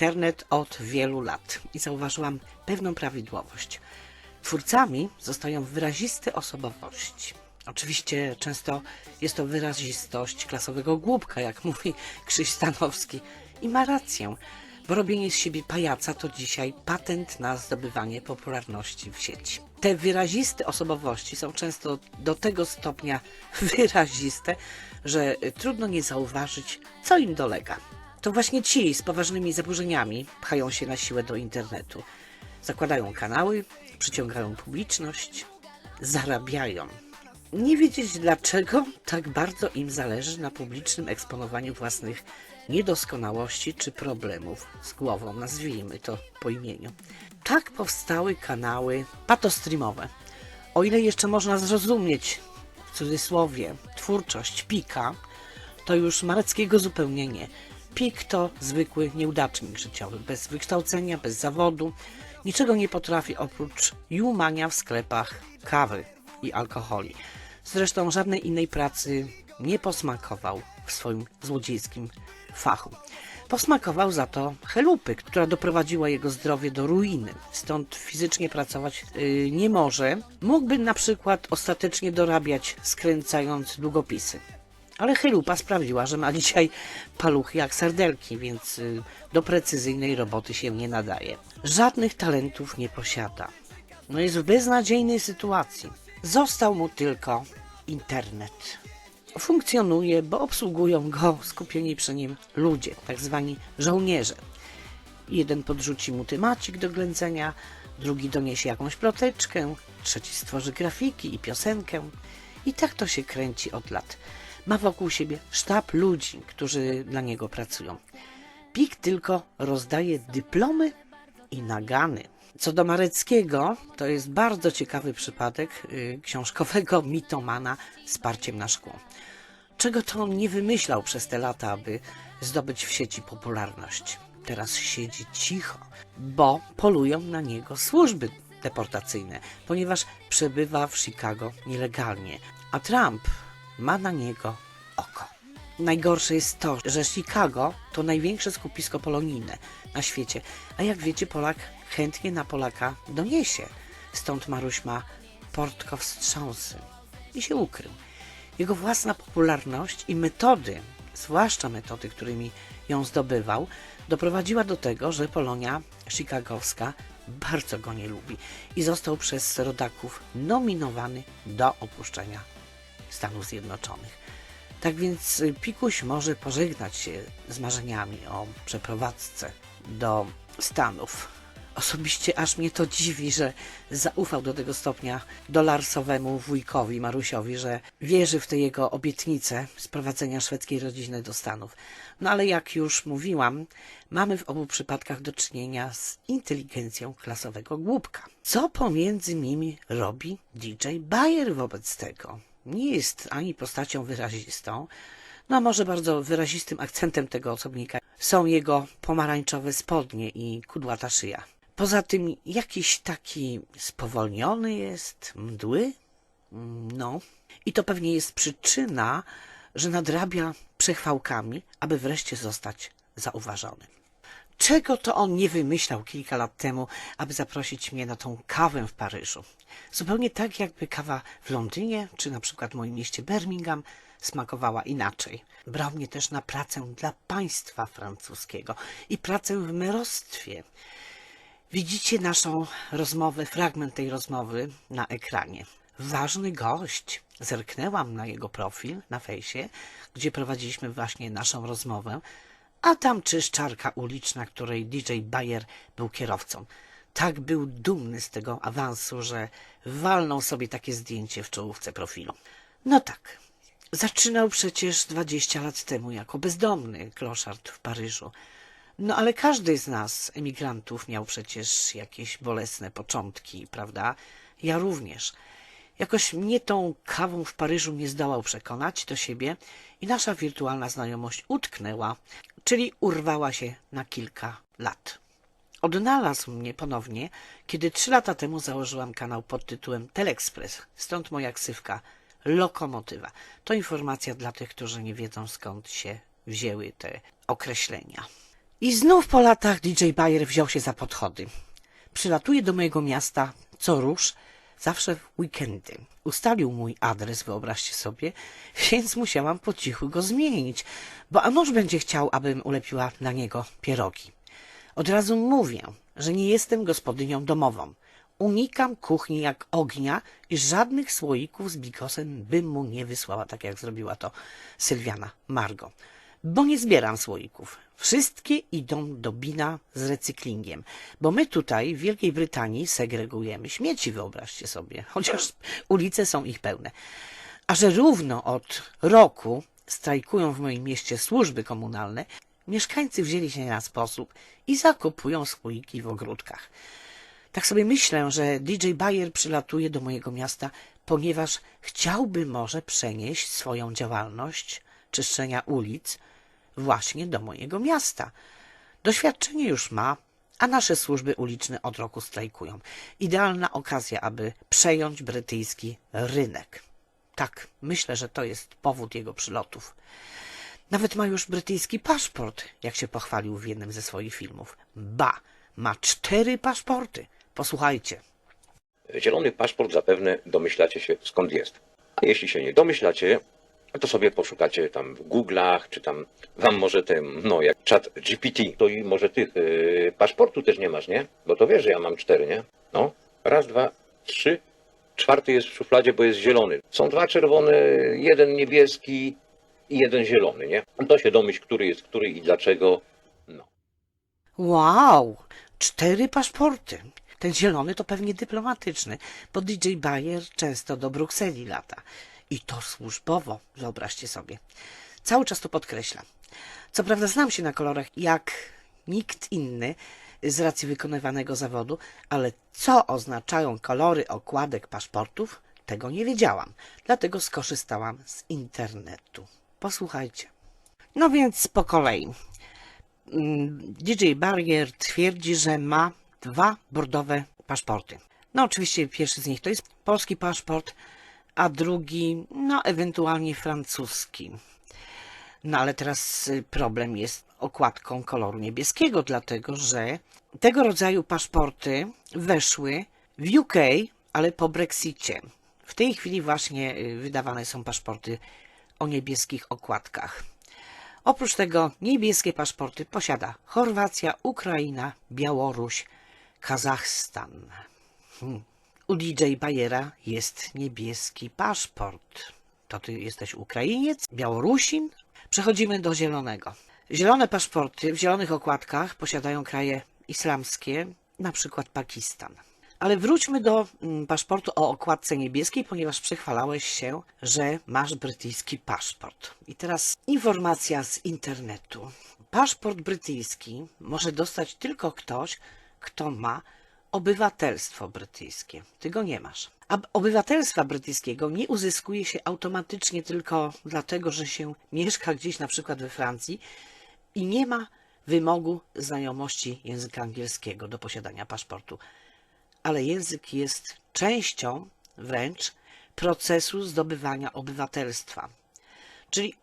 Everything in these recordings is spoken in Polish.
Internet od wielu lat i zauważyłam pewną prawidłowość. Twórcami zostają wyraziste osobowości. Oczywiście często jest to wyrazistość klasowego głupka, jak mówi Krzyś Stanowski. I ma rację, bo robienie z siebie pajaca to dzisiaj patent na zdobywanie popularności w sieci. Te wyraziste osobowości są często do tego stopnia wyraziste, że trudno nie zauważyć, co im dolega. To właśnie ci z poważnymi zaburzeniami pchają się na siłę do internetu. Zakładają kanały, przyciągają publiczność, zarabiają. Nie wiedzieć dlaczego tak bardzo im zależy na publicznym eksponowaniu własnych niedoskonałości czy problemów z głową, nazwijmy to po imieniu. Tak powstały kanały patostreamowe. O ile jeszcze można zrozumieć, w cudzysłowie, twórczość Pika, to już Mareckiego zupełnie nie. Pik to zwykły nieudacznik życiowy, bez wykształcenia, bez zawodu, niczego nie potrafi oprócz jumania w sklepach kawy i alkoholi. Zresztą żadnej innej pracy nie posmakował w swoim złodziejskim fachu. Posmakował za to chelupy, która doprowadziła jego zdrowie do ruiny. Stąd fizycznie pracować yy, nie może. Mógłby na przykład ostatecznie dorabiać skręcając długopisy. Ale chelupa sprawiła, że ma dzisiaj paluchy jak sardelki, więc y, do precyzyjnej roboty się nie nadaje. Żadnych talentów nie posiada. No jest w beznadziejnej sytuacji. Został mu tylko internet. Funkcjonuje, bo obsługują go skupieni przy nim ludzie, tak zwani żołnierze. Jeden podrzuci mu temacik do ględzenia, drugi doniesie jakąś ploteczkę, trzeci stworzy grafiki i piosenkę. I tak to się kręci od lat. Ma wokół siebie sztab ludzi, którzy dla niego pracują. Pik tylko rozdaje dyplomy i nagany. Co do Mareckiego, to jest bardzo ciekawy przypadek y, książkowego mitomana z parciem na szkło. Czego to on nie wymyślał przez te lata, aby zdobyć w sieci popularność. Teraz siedzi cicho, bo polują na niego służby deportacyjne, ponieważ przebywa w Chicago nielegalnie, a Trump ma na niego oko. Najgorsze jest to, że Chicago to największe skupisko polonijne na świecie, a jak wiecie, Polak chętnie na Polaka doniesie. Stąd Maruś ma portko wstrząsy i się ukrył. Jego własna popularność i metody, zwłaszcza metody, którymi ją zdobywał, doprowadziła do tego, że Polonia chicagowska bardzo go nie lubi i został przez rodaków nominowany do opuszczenia Stanów Zjednoczonych. Tak więc y, Pikuś może pożegnać się z marzeniami o przeprowadzce do Stanów. Osobiście aż mnie to dziwi, że zaufał do tego stopnia dolarsowemu wujkowi Marusiowi, że wierzy w te jego obietnice sprowadzenia szwedzkiej rodziny do Stanów. No ale jak już mówiłam, mamy w obu przypadkach do czynienia z inteligencją klasowego głupka. Co pomiędzy nimi robi DJ Bayer wobec tego? Nie jest ani postacią wyrazistą, no a może bardzo wyrazistym akcentem tego osobnika są jego pomarańczowe spodnie i kudłata szyja. Poza tym jakiś taki spowolniony jest, mdły? No. I to pewnie jest przyczyna, że nadrabia przechwałkami, aby wreszcie zostać zauważonym. Czego to on nie wymyślał kilka lat temu, aby zaprosić mnie na tą kawę w Paryżu? Zupełnie tak, jakby kawa w Londynie, czy na przykład w moim mieście Birmingham, smakowała inaczej. Brał mnie też na pracę dla państwa francuskiego i pracę w merostwie. Widzicie naszą rozmowę, fragment tej rozmowy na ekranie. Ważny gość. Zerknęłam na jego profil na fejsie, gdzie prowadziliśmy właśnie naszą rozmowę, a tam czyszczarka uliczna, której DJ Bayer był kierowcą. Tak był dumny z tego awansu, że walnął sobie takie zdjęcie w czołówce profilu. No tak, zaczynał przecież 20 lat temu jako bezdomny kloszard w Paryżu. No ale każdy z nas, emigrantów, miał przecież jakieś bolesne początki, prawda? Ja również. Jakoś mnie tą kawą w Paryżu nie zdołał przekonać do siebie i nasza wirtualna znajomość utknęła, czyli urwała się na kilka lat. Odnalazł mnie ponownie, kiedy trzy lata temu założyłam kanał pod tytułem Telexpress, stąd moja ksywka Lokomotywa. To informacja dla tych, którzy nie wiedzą skąd się wzięły te określenia. I znów po latach DJ Bayer wziął się za podchody. Przylatuje do mojego miasta co rusz, zawsze w weekendy. Ustalił mój adres, wyobraźcie sobie, więc musiałam po cichu go zmienić, bo a będzie chciał, abym ulepiła dla niego pierogi. Od razu mówię, że nie jestem gospodynią domową. Unikam kuchni jak ognia i żadnych słoików z bigosem bym mu nie wysłała, tak jak zrobiła to Sylwiana Margo. Bo nie zbieram słoików. Wszystkie idą do bina z recyklingiem, bo my tutaj w Wielkiej Brytanii segregujemy śmieci, wyobraźcie sobie, chociaż ulice są ich pełne. A że równo od roku strajkują w moim mieście służby komunalne, mieszkańcy wzięli się na sposób i zakupują słoiki w ogródkach. Tak sobie myślę, że DJ Bayer przylatuje do mojego miasta, ponieważ chciałby może przenieść swoją działalność czyszczenia ulic właśnie do mojego miasta. Doświadczenie już ma, a nasze służby uliczne od roku strajkują. Idealna okazja, aby przejąć brytyjski rynek. Tak, myślę, że to jest powód jego przylotów. Nawet ma już brytyjski paszport, jak się pochwalił w jednym ze swoich filmów. Ba, ma cztery paszporty. Posłuchajcie. Zielony paszport zapewne domyślacie się skąd jest. A jeśli się nie domyślacie, to sobie poszukacie tam w Google'ach, czy tam wam może ten, no jak czat GPT, to i może tych yy, paszportu też nie masz, nie? Bo to wiesz, że ja mam cztery, nie? No, raz, dwa, trzy, czwarty jest w szufladzie, bo jest zielony. Są dwa czerwone, jeden niebieski i jeden zielony, nie? To się domyśl, który jest który i dlaczego, no. Wow, cztery paszporty. Ten zielony to pewnie dyplomatyczny, bo DJ Bayer często do Brukseli lata. I to służbowo, wyobraźcie sobie. Cały czas to podkreślam. Co prawda znam się na kolorach jak nikt inny z racji wykonywanego zawodu, ale co oznaczają kolory okładek paszportów, tego nie wiedziałam. Dlatego skorzystałam z internetu. Posłuchajcie. No więc po kolei. Mm, DJ Barrier twierdzi, że ma dwa bordowe paszporty. No oczywiście pierwszy z nich to jest polski paszport, a drugi, no ewentualnie francuski. No ale teraz y, problem jest okładką koloru niebieskiego, dlatego że tego rodzaju paszporty weszły w UK, ale po Brexicie. W tej chwili właśnie y, wydawane są paszporty o niebieskich okładkach. Oprócz tego niebieskie paszporty posiada Chorwacja, Ukraina, Białoruś, Kazachstan. Hmm. U DJ Bayera jest niebieski paszport. To ty jesteś Ukrainiec, Białorusin? Przechodzimy do zielonego. Zielone paszporty w zielonych okładkach posiadają kraje islamskie, na przykład Pakistan. Ale wróćmy do mm, paszportu o okładce niebieskiej, ponieważ przechwalałeś się, że masz brytyjski paszport. I teraz informacja z internetu. Paszport brytyjski może dostać tylko ktoś, kto ma obywatelstwo brytyjskie. Ty go nie masz. A obywatelstwa brytyjskiego nie uzyskuje się automatycznie tylko dlatego, że się mieszka gdzieś na przykład we Francji i nie ma wymogu znajomości języka angielskiego do posiadania paszportu. Ale język jest częścią wręcz procesu zdobywania obywatelstwa. Czyli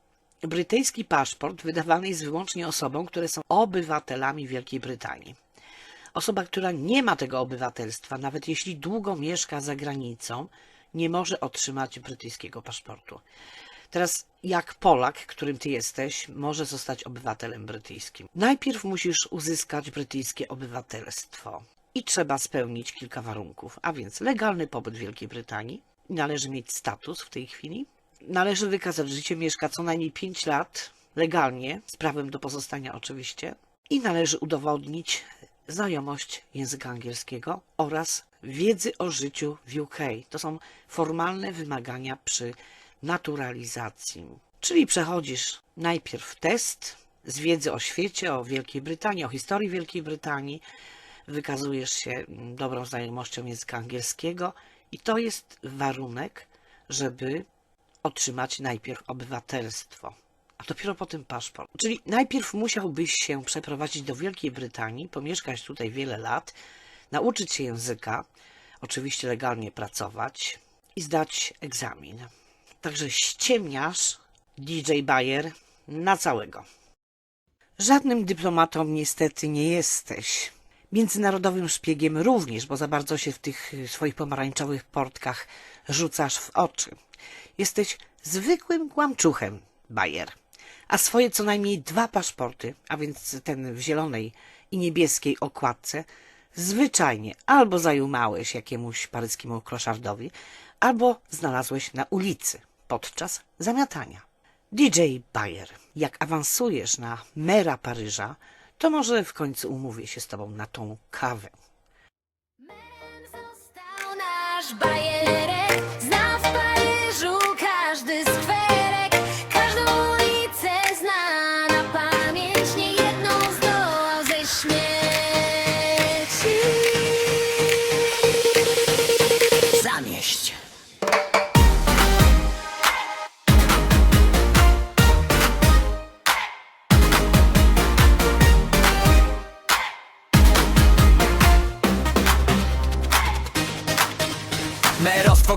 brytyjski paszport wydawany jest wyłącznie osobom, które są obywatelami Wielkiej Brytanii. Osoba, która nie ma tego obywatelstwa, nawet jeśli długo mieszka za granicą, nie może otrzymać brytyjskiego paszportu. Teraz, jak Polak, którym ty jesteś, może zostać obywatelem brytyjskim? Najpierw musisz uzyskać brytyjskie obywatelstwo i trzeba spełnić kilka warunków, a więc legalny pobyt w Wielkiej Brytanii, należy mieć status w tej chwili, należy wykazać, że życie mieszka co najmniej 5 lat legalnie, z prawem do pozostania oczywiście, i należy udowodnić znajomość języka angielskiego oraz wiedzy o życiu w UK. To są formalne wymagania przy naturalizacji. Czyli przechodzisz najpierw test z wiedzy o świecie, o Wielkiej Brytanii, o historii Wielkiej Brytanii, wykazujesz się dobrą znajomością języka angielskiego i to jest warunek, żeby otrzymać najpierw obywatelstwo a dopiero potem paszport. Czyli najpierw musiałbyś się przeprowadzić do Wielkiej Brytanii, pomieszkać tutaj wiele lat, nauczyć się języka, oczywiście legalnie pracować i zdać egzamin. Także ściemniasz DJ Bayer na całego. Żadnym dyplomatą niestety nie jesteś. Międzynarodowym szpiegiem również, bo za bardzo się w tych swoich pomarańczowych portkach rzucasz w oczy. Jesteś zwykłym kłamczuchem, Bayer. A swoje co najmniej dwa paszporty, a więc ten w zielonej i niebieskiej okładce, zwyczajnie albo zajumałeś jakiemuś paryskiemu kloszardowi, albo znalazłeś na ulicy podczas zamiatania. DJ Bayer, jak awansujesz na mera Paryża, to może w końcu umówię się z tobą na tą kawę. Został nasz bajerek,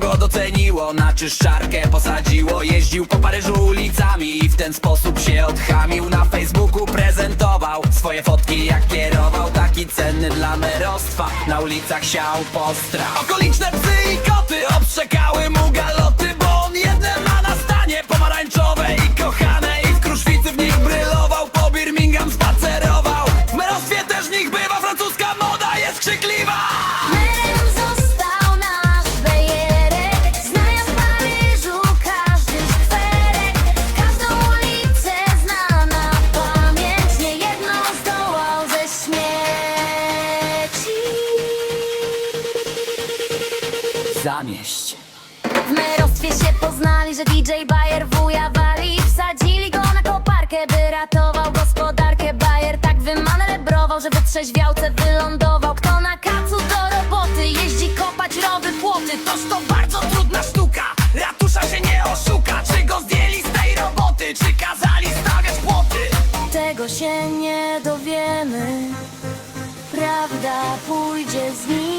go doceniło, na czyszczarkę posadziło Jeździł po Paryżu ulicami i w ten sposób się odchamił. Na Facebooku prezentował swoje fotki jak kierował Taki cenny dla merostwa, na ulicach siał postra Okoliczne psy i koty Zamieść. W merostwie się poznali, że DJ Bayer wuja wali. Wsadzili go na koparkę, by ratował gospodarkę. Bayer tak wymanewrował, że wytrzeźwiałce wylądował. Kto na kacu do roboty, jeździ kopać rowy płoty? Toż to bardzo trudna sztuka. Ratusza się nie oszuka. Czy go zdjęli z tej roboty? Czy kazali stawiać płoty? Tego się nie dowiemy. Prawda pójdzie z nim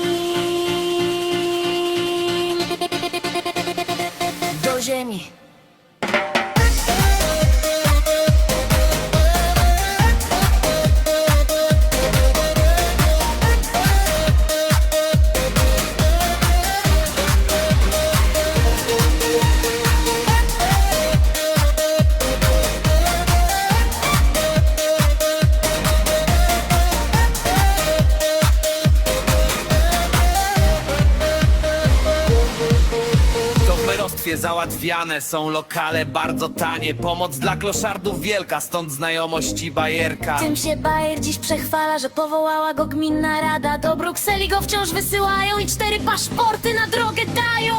załatwiane są lokale bardzo tanie. Pomoc dla kloszardów wielka Stąd znajomości bajerka. Tym się Bayer dziś przechwala, że powołała go gminna rada. Do Brukseli go wciąż wysyłają i cztery paszporty na drogę dają